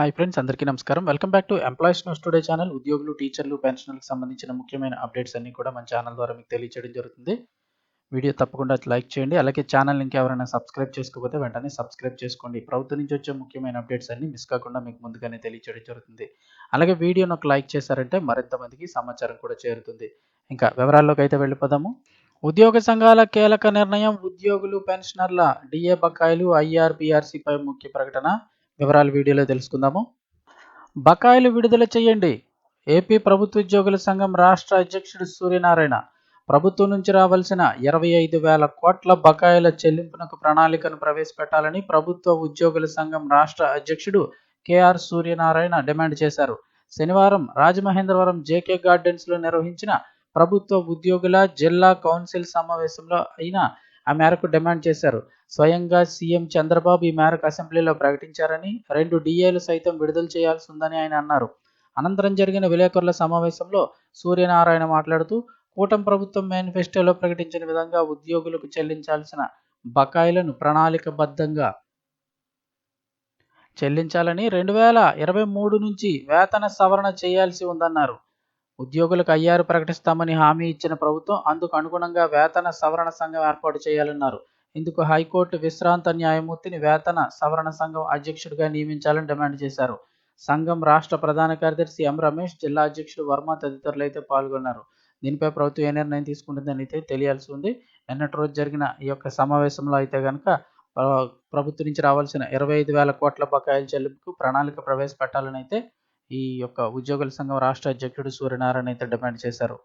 Hi friends అందరికీ నమస్కారం. Welcome back to employees news today channel ఉద్యోగులు టీచర్లు పెన్షన్లకు సంబంధించిన ముఖ్యమైన అప్డేట్స్ అన్ని కూడా మన ఛానల్ ద్వారా మీకు తెలియచేయడం జరుగుతుంది. వీడియో తప్పకుండా లైక్ చేయండి. అలాగే ఛానల్ ఇంకా ఎవరైనా సబ్స్క్రైబ్ చేసుకోకపోతే వెంటనే సబ్స్క్రైబ్ చేసుకోండి. ప్రభుత్వం నుంచి వచ్చే ముఖ్యమైన అప్డేట్స్ అన్ని మిస్ కాకుండా మీకు ముందుగానే తెలియచేయడం జరుగుతుంది. అలాగే వీడియోను ఒక లైక్ చేశారంటే మరింత మందికి సమాచారం కూడా చేరుతుంది. ఇంకా వివరాల్లోకి అయితే వెళ్ళిపోదాము. ఉద్యోగ సంఘాల కీలక నిర్ణయం ఉద్యోగులు పెన్షనర్ల డిఏ బకాయిలు ఐఆర్బిఆర్సిపై ముఖ్య ప్రకటన. వివరాలు వీడియోలో తెలుసుకుందాము. బకాయిలు విడుదల చేయండి. ఏపీ ప్రభుత్వ ఉద్యోగుల సంఘం రాష్ట్ర అధ్యక్షుడు సూర్యనారాయణ ప్రభుత్వం నుంచి రావాల్సిన ఇరవై ఐదు వేల కోట్ల బకాయిల చెల్లింపునకు ప్రణాళికను ప్రవేశపెట్టాలని ప్రభుత్వ ఉద్యోగుల సంఘం రాష్ట్ర అధ్యక్షుడు కెఆర్ సూర్యనారాయణ డిమాండ్ చేశారు. శనివారం రాజమహేంద్రవరం జేకే గార్డెన్స్లో నిర్వహించిన ప్రభుత్వ ఉద్యోగుల జిల్లా కౌన్సిల్ సమావేశంలో అయిన ఆ మేరకు డిమాండ్ చేశారు. స్వయంగా సీఎం చంద్రబాబు ఈ మేరకు అసెంబ్లీలో ప్రకటించారని రెండు డిఏలు సైతం విడుదల చేయాల్సి ఉందని ఆయన అన్నారు. అనంతరం జరిగిన విలేకరుల సమావేశంలో సూర్యనారాయణ మాట్లాడుతూ కూటమి ప్రభుత్వం మేనిఫెస్టోలో ప్రకటించిన విధంగా ఉద్యోగులకు చెల్లించాల్సిన బకాయిలను ప్రణాళికబద్ధంగా చెల్లించాలని రెండు వేల ఇరవై మూడు నుంచి వేతన సవరణ చేయాల్సి ఉందన్నారు. ఉద్యోగులకు అయ్యారు ప్రకటిస్తామని హామీ ఇచ్చిన ప్రభుత్వం అందుకు అనుగుణంగా వేతన సవరణ సంఘం ఏర్పాటు చేయాలన్నారు. ఇందుకు హైకోర్టు విశ్రాంత న్యాయమూర్తిని వేతన సవరణ సంఘం అధ్యక్షుడిగా నియమించాలని డిమాండ్ చేశారు. సంఘం రాష్ట్ర ప్రధాన కార్యదర్శి ఎం రమేష్ జిల్లా అధ్యక్షుడు వర్మ తదితరులు అయితే పాల్గొన్నారు. దీనిపై ప్రభుత్వం ఏ నిర్ణయం తీసుకుంటుందని అయితే తెలియాల్సి ఉంది. నిన్నటి రోజు జరిగిన ఈ యొక్క సమావేశంలో అయితే కనుక ప్రభుత్వం నుంచి రావాల్సిన ఇరవై ఐదు వేల కోట్ల బకాయిల చెల్లింపుకు ప్రణాళిక ప్రవేశపెట్టాలని అయితే ఈ యొక్క ఉద్యోగుల సంఘం రాష్ట్ర అధ్యక్షుడు సూర్యనారాయణ అయితే డిమాండ్ చేశారు.